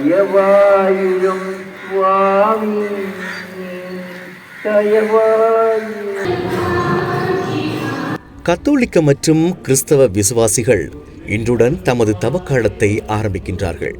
தயவாயிரும் சுவாமி. கத்தோலிக்க மற்றும் கிறிஸ்தவ விசுவாசிகள் இன்றுடன் தமது தவக்காலத்தை ஆரம்பிக்கின்றார்கள்.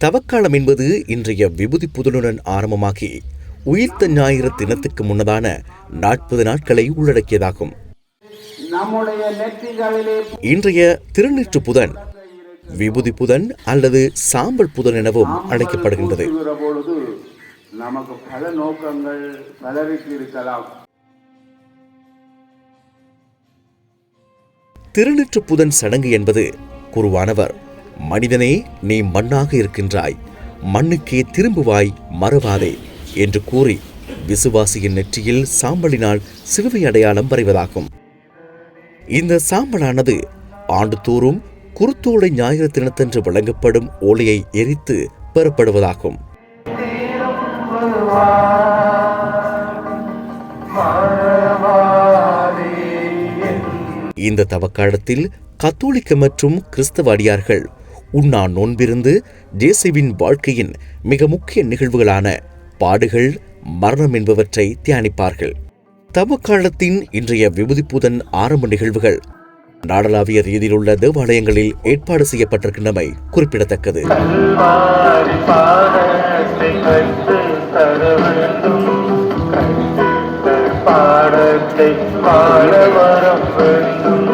தவக்காலம் என்பது இன்றைய விபூதி புதனுடன் ஆரம்பமாகி உயிர்த்த ஞாயிறு தினத்துக்கு முன்னதான நாற்பது நாட்களை உள்ளடக்கியதாகும். இன்றைய திருநெற்று புதன் விபூதி புதன் அல்லது சாம்பல் புதன் எனவும் அழைக்கப்படுகின்றது. நமக்கு பல நோக்கங்கள் பலருக்கு இருக்கலாம். திருநெற்று புதன் சடங்கு என்பது குருவானவர். மனிதனே நீ மண்ணாக இருக்கின்றாய். மண்ணுக்கே திரும்புவாய் மறவாதே என்று கூறி விசுவாசியின் நெற்றியில் சாம்பலினால் சிலுவை அடையாளம் வரைவதாகும் இந்த சாம்பலானது ஆண்டுதோறும் குருத்தோடை ஞாயிறு தினத்தன்று வழங்கப்படும் ஓலையை எரித்து பெறப்படுவதாகும். இந்த தவக்காலத்தில் கத்தோலிக்க மற்றும் கிறிஸ்தவ அடியார்கள் உண்ணா நோன்பிருந்து ஜேசுவின் வாழ்க்கையின் மிக முக்கிய நிகழ்வுகளான பாடுகள் மரணம் என்பவற்றை தியானிப்பார்கள். தவக்காலத்தின் இன்றைய விபூதிப்புதன் ஆரம்ப நிகழ்வுகள் நாடளாவிய ரீதியிலுள்ள தேவாலயங்களில் ஏற்பாடு செய்யப்பட்டிருக்கின்றமை குறிப்பிடத்தக்கது. பாடத்தை பாட வரம் வேண்டும்